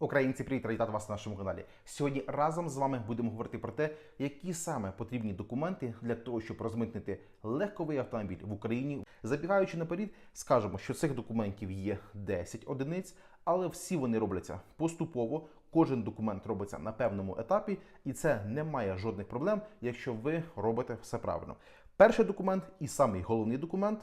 Українці, привіт, вітати вас на нашому каналі. Сьогодні разом з вами будемо говорити про те, які саме потрібні документи для того, щоб розмитнити легковий автомобіль в Україні. Забігаючи наперед, скажемо, що цих документів є 10 одиниць, але всі вони робляться поступово. Кожен документ робиться на певному етапі, і це не має жодних проблем, якщо ви робите все правильно. Перший документ і самий головний документ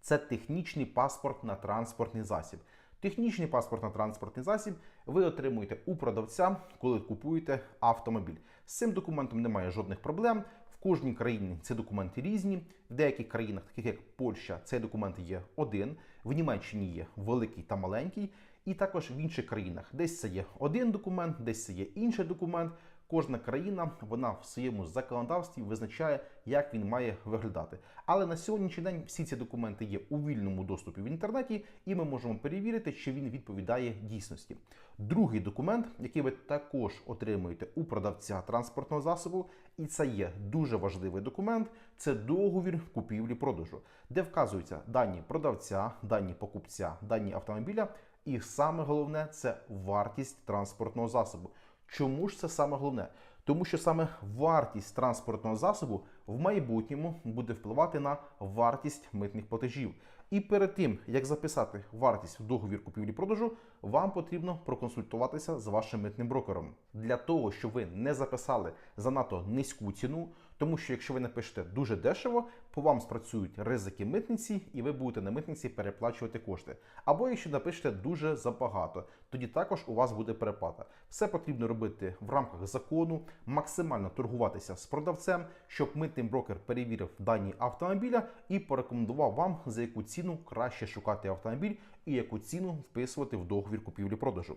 це технічний паспорт на транспортний засіб. Технічний паспорт на транспортний засіб ви отримуєте у продавця, коли купуєте автомобіль. З цим документом немає жодних проблем. В кожній країні ці документи різні. В деяких країнах, таких як Польща, цей документ є один. В Німеччині є великий та маленький. І також в інших країнах десь це є один документ, десь це є інший документ. Кожна країна вона в своєму законодавстві визначає, як він має виглядати. Але на сьогоднішній день всі ці документи є у вільному доступі в інтернеті, і ми можемо перевірити, чи він відповідає дійсності. Другий документ, який ви також отримуєте у продавця транспортного засобу, і це є дуже важливий документ. Це договір купівлі-продажу, де вказуються дані продавця, дані покупця, дані автомобіля. І саме головне це вартість транспортного засобу. Чому ж це саме головне? Тому що саме вартість транспортного засобу в майбутньому буде впливати на вартість митних платежів. І перед тим як записати вартість в договір купівлі-продажу, вам потрібно проконсультуватися з вашим митним брокером для того, щоб ви не записали занадто низьку ціну. Тому що якщо ви напишете дуже дешево, по вам спрацюють ризики митниці, і ви будете на митниці переплачувати кошти. Або якщо напишете дуже забагато, тоді також у вас буде переплата. Все потрібно робити в рамках закону, максимально торгуватися з продавцем, щоб митний брокер перевірив дані автомобіля і порекомендував вам за яку ціну краще шукати автомобіль і яку ціну вписувати в договір купівлі-продажу.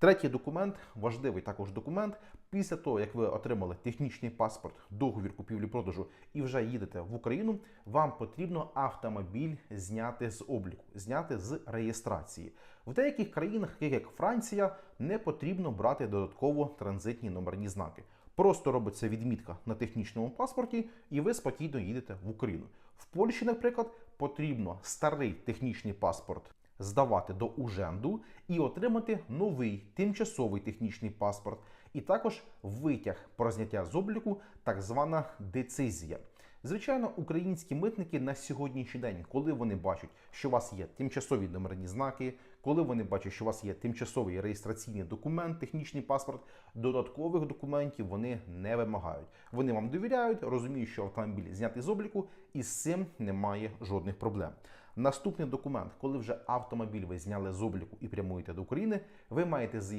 Третій документ, важливий також документ. Після того, як ви отримали технічний паспорт, договір купівлі-продажу і вже їдете в Україну, вам потрібно автомобіль зняти з обліку, зняти з реєстрації. В деяких країнах, таких як Франція, не потрібно брати додатково транзитні номерні знаки. Просто робиться відмітка на технічному паспорті, і ви спокійно їдете в Україну. В Польщі, наприклад, потрібно старий технічний паспорт здавати до уженду і отримати новий тимчасовий технічний паспорт, і також витяг про зняття з обліку, так звана децизія. Звичайно, українські митники на сьогоднішній день, коли вони бачать, що у вас є тимчасові номерні знаки, коли вони бачать, що у вас є тимчасовий реєстраційний документ, технічний паспорт, додаткових документів вони не вимагають. Вони вам довіряють, розуміють, що автомобіль знятий з обліку, і з цим немає жодних проблем. Наступний документ, коли вже автомобіль ви зняли з обліку і прямуєте до України, ви маєте